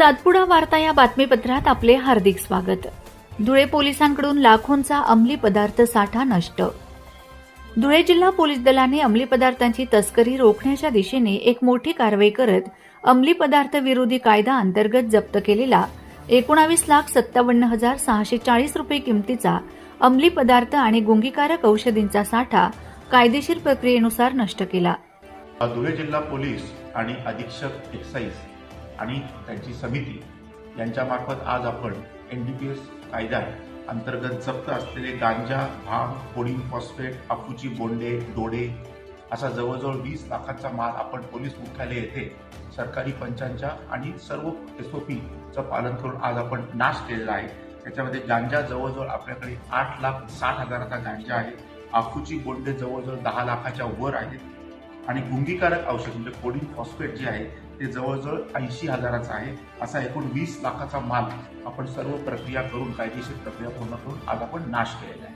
सातपुडा वार्ता या बातमीपत्रात आपले हार्दिक स्वागत. धुळे पोलिसांकडून लाखोंचा अंमली पदार्थ साठा नष्ट. धुळे जिल्हा पोलीस दलाने अंमली पदार्थांची तस्करी रोखण्याच्या दिशेने एक मोठी कारवाई करत अंमली पदार्थ विरोधी कायदा अंतर्गत जप्त केलेला एकोणावीस लाख सत्तावन्न हजार सहाशे चाळीस रुपये किमतीचा अंमली पदार्थ आणि गुंगीकारक औषधींचा साठा कायदेशीर प्रक्रियेनुसार नष्ट केला. धुळे जिल्हा पोलीस आणि अधीक्षक एक्साईज आणि त्यांची समिती यांच्यामार्फत आज आपण एन डी पी एस कायद्या अंतर्गत जप्त असलेले गांजा भांग कोडिंग फॉस्फेट अफूची बोंडे डोडे असा जवळजवळ वीस लाखांचा माल आपण पोलीस मुख्यालय येथे सरकारी पंचांच्या आणि सर्व एस ओ पीचं पालन करून आज आपण नाश केलेला आहे. त्याच्यामध्ये गांजा जवळजवळ आपल्याकडे आठ लाख साठ हजाराचा गांजा आहे. अफूची बोंडे जवळजवळ दहा लाखाच्या वर आहेत. आणि गुंगीकारक औषध म्हणजे कोडिन फॉस्फेट जे आहे ते जवळजवळ ऐंशी हजाराचं आहे. असा एकूण वीस लाखाचा माल आपण सर्व प्रक्रिया करून कायदेशीर प्रक्रिया पूर्ण करून आज आपण नाश केलेला आहे.